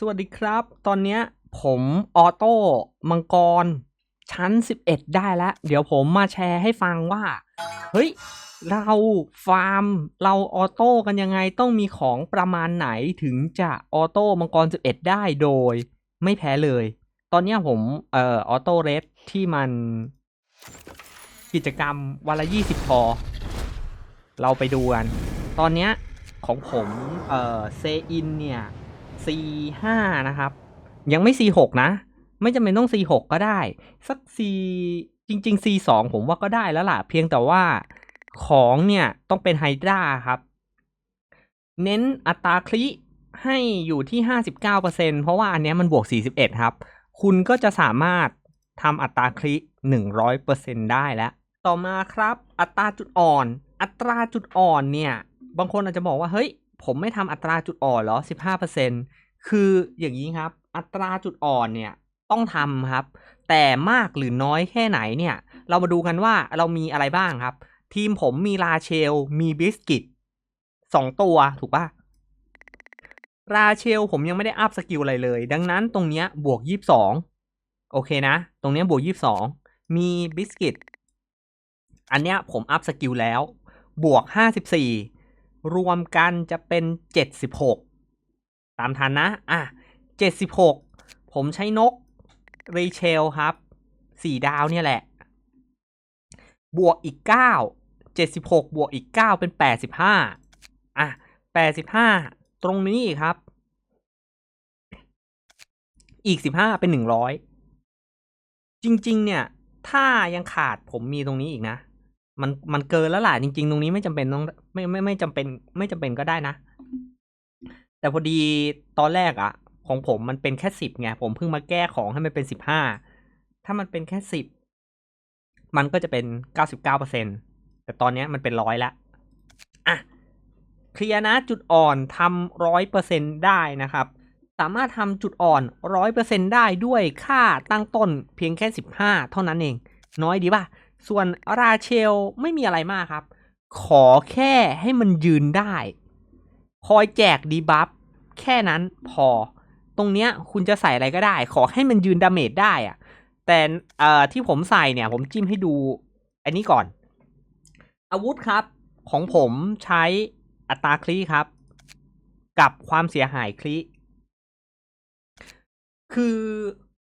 สวัสดีครับ ตอนเนี้ยผมออโต้มังกร ชั้น 11 ได้แล้ว เดี๋ยวผมมาแชร์ให้ฟังว่า เฮ้ย เราฟาร์มเราออโต้กันยังไงต้องมีของประมาณไหนถึงจะออโต้มังกร 11 ได้โดย ไม่แพ้เลย ตอนเนี้ยผมเอ่อออโต้เรสที่มันกิจกรรมวันละ 20 พอ เราไปดูกัน ตอนเนี้ยของผมเอ่อเซอินเนี่ย C5 นะครับ ยังไม่ C6 นะ ไม่จำเป็นต้อง C6 ก็ได้ สัก C จริง ๆ C2 ผมว่าก็ได้แล้วล่ะ เพียงแต่ว่าของเนี่ยต้องเป็นไฮดราครับ เน้นอัตราคลิให้อยู่ที่ 59%เพราะว่าอันเนี้ยมันบวก 41 ครับ คุณก็จะสามารถทำอัตราคลิ100%ได้แล้ว ต่อมาครับ อัตราจุดอ่อน อัตราจุดอ่อนเนี่ย บางคนอาจจะบอกว่า เฮ้ย ผมไม่ทำอัตราจุดอ่อนเหรอ 15%คืออย่างนี้ครับ อัตราจุดอ่อนเนี่ยต้องทำครับ แต่มากหรือน้อยแค่ไหนเนี่ย เรามาดูกันว่าเรามีอะไรบ้างครับ ทีมผมมีลาเชล มีบิสกิตสองตัวถูกปะราเชลผมยังไม่ได้อัพสกิลอะไรเลย ดังนั้นตรงเนี้ยบวก 22 โอเคนะ ตรงเนี้ยบวก 22 มีบิสกิตอันเนี้ยผมอัพสกิลแล้ว บวก 54 รวมกันจะเป็น 76 ตามทันนะ อะ 76 ผมใช้นกรีเชลครับ 4 ดาวเนี่ยแหละ บวกอีก 9 76 บวกอีก 9 เป็น 85 อะ 85 ตรงนี้ครับ อีก 15 เป็น 100 จริง ๆ เนี่ย ถ้ายังขาดผมมีตรงนี้อีกนะ มันมันเกินแล้วล่ะจริง ๆ ตรงนี้ไม่จำเป็นต้องไม่ไม่ไม่จำเป็น ไม่จำเป็นก็ได้นะ แต่พอดีตอนแรกอะของผมมันเป็นแค่สิบไงผมเพิ่งมาแก้ของให้มันเป็นสิบห้าถ้ามันเป็นแค่สิบมันก็จะเป็นเก้าสิบเก้าเปอร์เซ็นแต่ตอนนี้มันเป็นร้อยละอะเคลียร์นะจุดอ่อนทำร้อยเปอร์เซ็นได้นะครับ สามารถทำจุดอ่อนร้อยเปอร์เซ็นได้ด้วยค่าตั้งต้นเพียงแค่สิบห้าเท่านั้นเอง น้อยดีป่ะ ส่วนราเชลไม่มีอะไรมากครับ ขอแค่ให้มันยืนได้ คอยแจกดีบัฟแค่นั้นพอ ตรงเนี้ยคุณจะใส่อะไรก็ได้ ขอให้มันยืนดาเมจได้อะแต่เอ่อที่ผมใส่เนี่ยผมจิ้มให้ดู อันนี้ก่อน อาวุธครับ ของผมใช้อัตราคลีครับ กับความเสียหายคลีคือ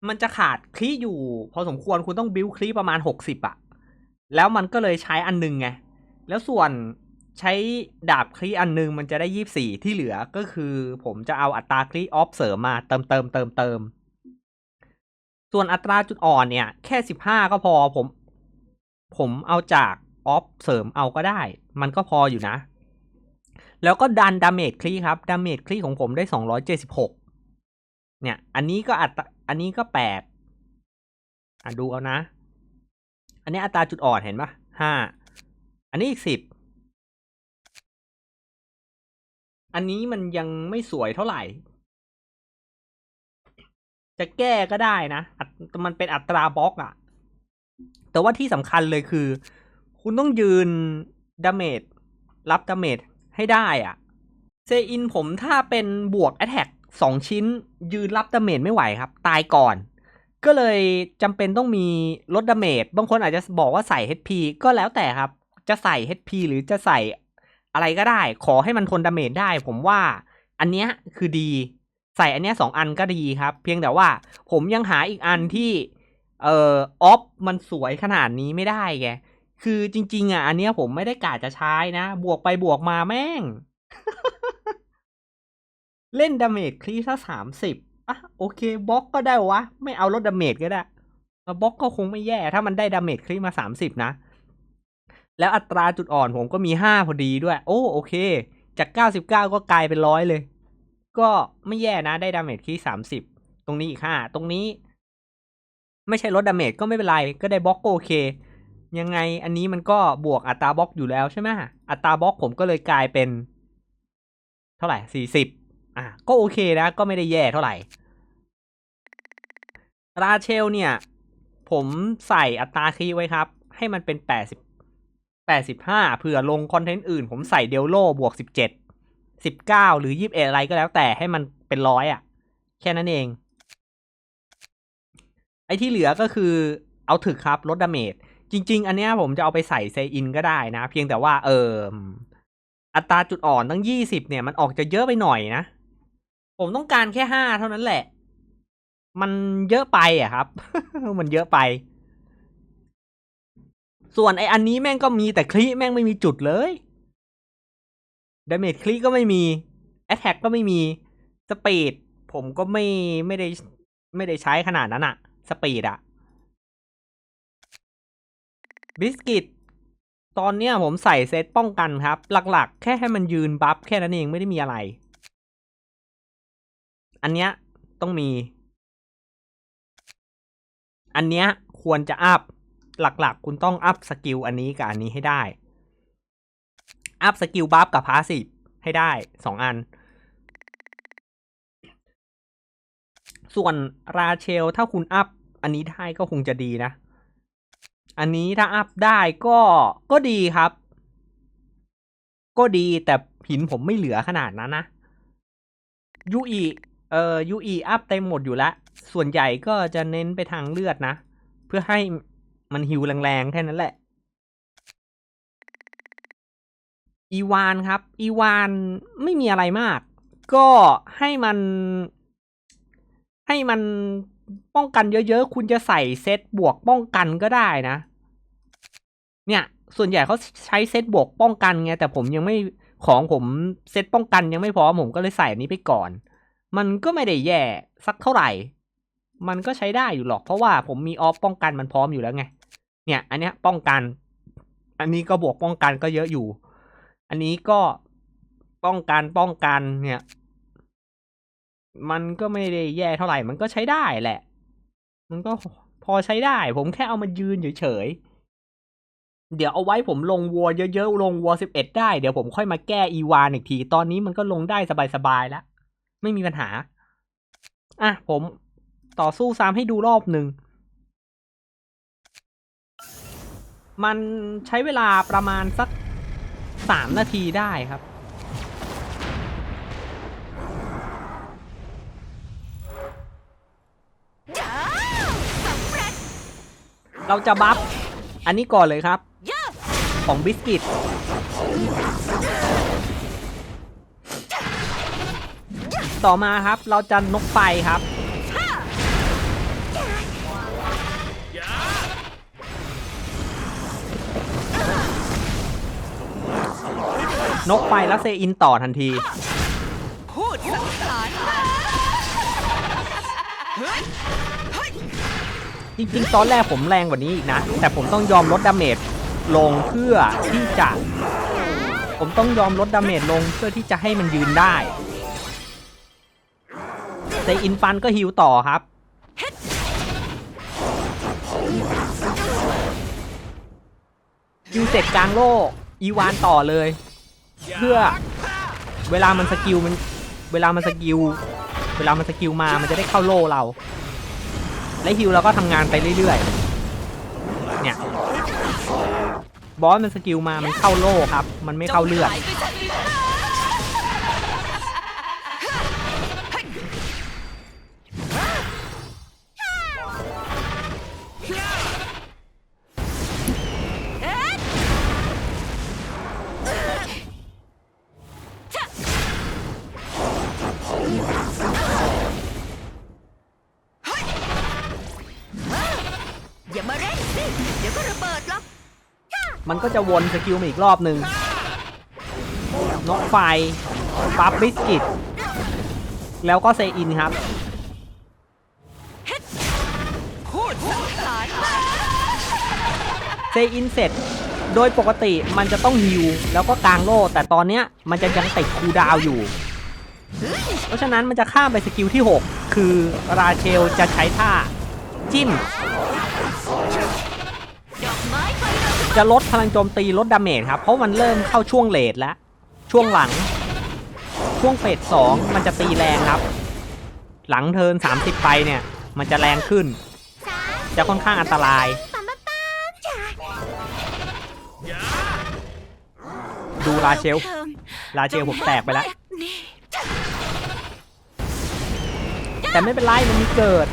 มันจะขาดคลีอยู่ พอสมควรคุณต้องบิวคลีประมาณหกสิบอะ แล้วมันก็เลยใช้อันนึงไง แล้วส่วนใช้ดาบคลีอันนึงมันจะได้ยี่สี่ที่เหลือก็คือ ผมจะเอาอัตราคลีออฟเสริมมาเติมเติมเติมเติม ส่วนอัตราจุดอ่อนเนี่ย แค่สิบห้าก็พอผม ผมเอาจากออฟเสริมเอาก็ได้ มันก็พออยู่นะ แล้วก็ดันดาเมจคลีครับ ดาเมจคลีของผมได้สองร้อยเจ็ดสิบหกเนี่ย อันนี้ก็อัตอันนี้ก็แปดอะดูเอานะ อันนี้อัตราจุดอ่อนเห็นปะห้า อันนี้อีกสิบ อันนี้มันยังไม่สวยเท่าไหร่ จะแก้ก็ได้นะ มันเป็นอัตราบล็อกอะแต่ว่าที่สำคัญเลยคือ คุณต้องยืนดาเมจรับดาเมจให้ได้อะเซอินผมถ้าเป็นบวกแอตแทกสองชิ้น ยืนรับดาเมจไม่ไหวครับ ตายก่อน ก็เลยจำเป็นต้องมีลดดาเมจ บางคนอาจจะบอกว่าใส่ HP ก็แล้วแต่ครับ จะใส่ HP หรือจะใส่อะไรก็ได้ ขอให้มันทนดาเมจได้ ผมว่าอันเนี้ยคือดี ใส่อันเนี้ยสองอันก็ดีครับ เพียงแต่ว่าผมยังหาอีกอันที่ เอ่อออฟมันสวยขนาดนี้ไม่ได้ไง คือจริง ๆ อะ อันเนี้ยผมไม่ได้กะจะใช้นะ บวกไปบวกมาแม่ง เล่นดาเมจคลีซะสามสิบ อะโอเคบล็อกก็ได้วะ ไม่เอาลดดาเมจก็ได้มาบล็อกก็คงไม่แย่ ถ้ามันได้ดาเมจคลีมาสามสิบนะ แล้วอัตราจุดอ่อนผมก็มีห้าพอดีด้วย โอ้โอเค จากเก้าสิบเก้าก็กลายเป็นร้อยเลย ก็ไม่แย่นะได้ดาเมจคลีสามสิบตรงนี้อีกห้าตรงนี้ ไม่ใช่ลดดาเมจก็ไม่เป็นไร ก็ได้บล็อกก็โอเค ยังไงอันนี้มันก็บวกอัตราบล็อกอยู่แล้วใช่ไหมอัตราบล็อกผมก็เลยกลายเป็น เท่าไหร่สี่สิบ อะก็โอเคนะ ก็ไม่ได้แย่เท่าไหร่ ราเชลเนี่ย ผมใส่อัตราคีย์ไว้ครับ ให้มันเป็นแปดสิบแปดสิบห้าเผื่อลงคอนเทนต์อื่น ผมใส่เดลโลบวกสิบเจ็ดสิบเก้าหรือยี่สิบเอ็ดอะไรก็แล้วแต่ให้มันเป็นร้อยอะ แค่นั้นเอง ไอ้ที่เหลือก็คือเอาถึกครับลดดาเมจจริง ๆ อันเนี้ยผมจะเอาไปใส่เซอินก็ได้นะ เพียงแต่ว่าเอออัตราจุดอ่อนตั้งยี่สิบเนี่ย มันออกจะเยอะไปหน่อยนะ ผมต้องการแค่ห้าเท่านั้นแหละ มันเยอะไปอะครับ มันเยอะไป ส่วนไออันนี้แม่งก็มีแต่คลิแม่งไม่มีจุดเลยดาเมจคลิก็ไม่มีแอ t แทกก็ไม่มีสปีดผมก็ไม่ไม่ได้ไม่ได้ใช้ขนาดนั้นอะสปีดอะบิสกิตตอนเนี้ยผมใส่เซตป้องกันครับ หลักๆ แค่ให้มันยืนบัฟแค่นั้นเองไม่ได้มีอะไร อันเนี้ยต้องมี อันเนี้ยควรจะอัพหลักๆ คุณต้องอัพสกิลอันนี้กับอันนี้ให้ได้ อัพสกิลบัฟกับพาสซีให้ได้สองอัน ส่วนราเชลถ้าคุณอัพอันนี้ได้ก็คงจะดีนะ อันนี้ถ้าอัพได้ก็ก็ดีครับ ก็ดีแต่หินผมไม่เหลือขนาดนั้นนะยูอี เอ่อยูอีอัพเต็มหมดอยู่แล้ว ส่วนใหญ่ก็จะเน้นไปทางเลือดนะ เพื่อให้มันฮิวแรงๆ แค่นั้นแหละ อีวานครับ อีวานไม่มีอะไรมาก ก็ให้มัน ให้มันป้องกันเยอะๆ คุณจะใส่เซตบวกป้องกันก็ได้นะ เนี่ย ส่วนใหญ่เขาใช้เซตบวกป้องกันไง แต่ผมยังไม่ของผมเซตป้องกันยังไม่พร้อมผมก็เลยใส่อันนี้ไปก่อน มันก็ไม่ได้แย่สักเท่าไหร่ มันก็ใช้ได้อยู่หรอก เพราะว่าผมมีออฟป้องกันมันพร้อมอยู่แล้วไง เนี่ย อันเนี้ยป้องกัน อันนี้ก็บวกป้องกันก็เยอะอยู่ อันนี้ก็ป้องกันป้องกันเนี่ย มันก็ไม่ได้แย่เท่าไหร่ มันก็ใช้ได้แหละ มันก็พอใช้ได้ ผมแค่เอามายืนเฉยเดี๋ยวเอาไว้ผมลงวัวเยอะๆ ลงวัวสิบเอ็ดได้ เดี๋ยวผมค่อยมาแก้อีวานอีกที ตอนนี้มันก็ลงได้สบายๆแล้ว ไม่มีปัญหา อะ ผมต่อสู้ซ้ำให้ดูรอบหนึ่ง มันใช้เวลาประมาณสักสามนาทีได้ครับ เราจะบัฟ อันนี้ก่อนเลยครับ ของบิสกิต ต่อมาครับเราจะนกไฟครับ นกไฟแล้วเซอินต่อทันทีพูดสังหารจริงๆ ตอนแรกผมแรงกว่านี้อีกนะ แต่ผมต้องยอมลดดาเมจลงเพื่อที่จะ ผมต้องยอมลดดาเมจลงเพื่อที่จะให้มันยืนได้ แต่อินฟันก็ฮิวต่อครับ ฮิวเสร็จกลางโลก อีวานต่อเลย เพื่อเวลามันสกิลมันเวลามันสกิล เวลามันสกิลมามันจะได้เข้าโล่เรา และฮิวเราก็ทำงานไปเรื่อยๆ เนี่ย บอสมันสกิลมา มันเข้าโล่ครับ มันไม่เข้าเลือด มันก็จะวนสกิลมาอีกรอบหนึ่งนกไฟปั๊บบิสกิต แล้วก็เซอินครับเซอินเสร็จโดยปกติมันจะต้องฮิวแล้วก็กลางโล่แต่ตอนเนี้ยมันจะยังติดคูดาวอยู่ เพราะฉะนั้นมันจะข้ามไปสกิลที่ 6 คือราเชลจะใช้ท่าจิ้ม จะลดพลังโจมตีลดดาเมจครับ เพราะมันเริ่มเข้าช่วงเลทแล้ว ช่วงหลัง ช่วงเฟสสองมันจะตีแรงครับ หลังเทิน30 ไปเนี่ย มันจะแรงขึ้น จะค่อนข้างอันตราย ดูราเชลราเชลผมแตกไปแล้ว แต่ไม่เป็นไรมันมีเกิด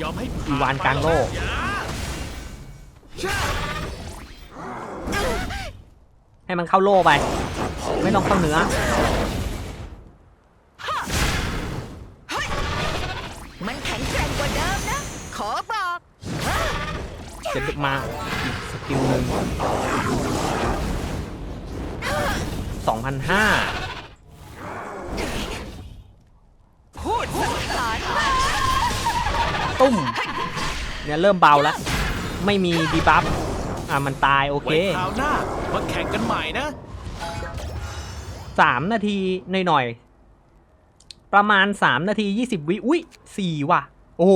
ยอมให้อีวานกลางโลก ให้มันเข้าโล่ไป ไม่ต้องเข้าเนื้อ มันแข็งแกร่งกว่าเดิมนะ ขอบอกจะมาอีกสกิลหนึ่งสองพันห้า ตุ้มเนี่ยเริ่มเบาแล้ว ไม่มีดีบัฟอะมันตายโอเคไว้คราวหน้ามาแข่งกันใหม่นะสามนาทีหน่อยๆประมาณสามนาทียี่สิบวิอุ้ยสี่ว่ะ โอ้โห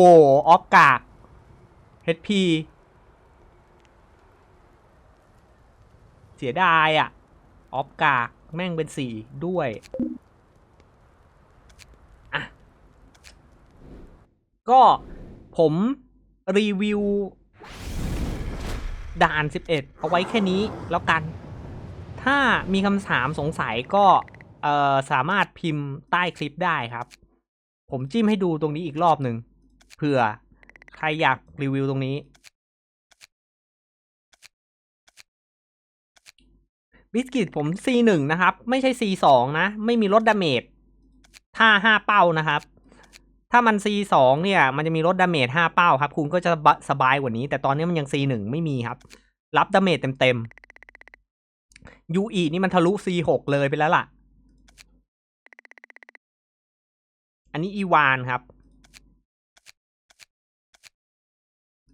ออฟกาก HP เสียดายอะ ออฟกากแม่งเป็นสี่ด้วยอะก็ ผมรีวิวด่าน 11 เอาไว้แค่นี้แล้วกัน ถ้ามีคำถามสงสัยก็สามารถพิมพ์ใต้คลิปได้ครับ ผมจิ้มให้ดูตรงนี้อีกรอบหนึ่งเผื่อใครอยากรีวิวตรงนี้ บิสกิตผม C1 นะครับ ไม่ใช่ C2 นะ ไม่มีลดดาเมจถ้า5 เป้านะครับ ถ้ามัน C2 เนี่ย มันจะมีลดดาเมจ5เป้าครับ คุณก็จะสบายกว่านี้ แต่ตอนนี้มันยัง C1 ไม่มีครับ รับดาเมจเต็มๆยูอีนี่มันทะลุ C6 เลยไปแล้วล่ะ อันนี้อีวานครับ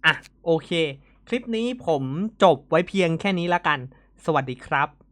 อะ โอเค คลิปนี้ผมจบไว้เพียงแค่นี้ละกัน สวัสดีครับ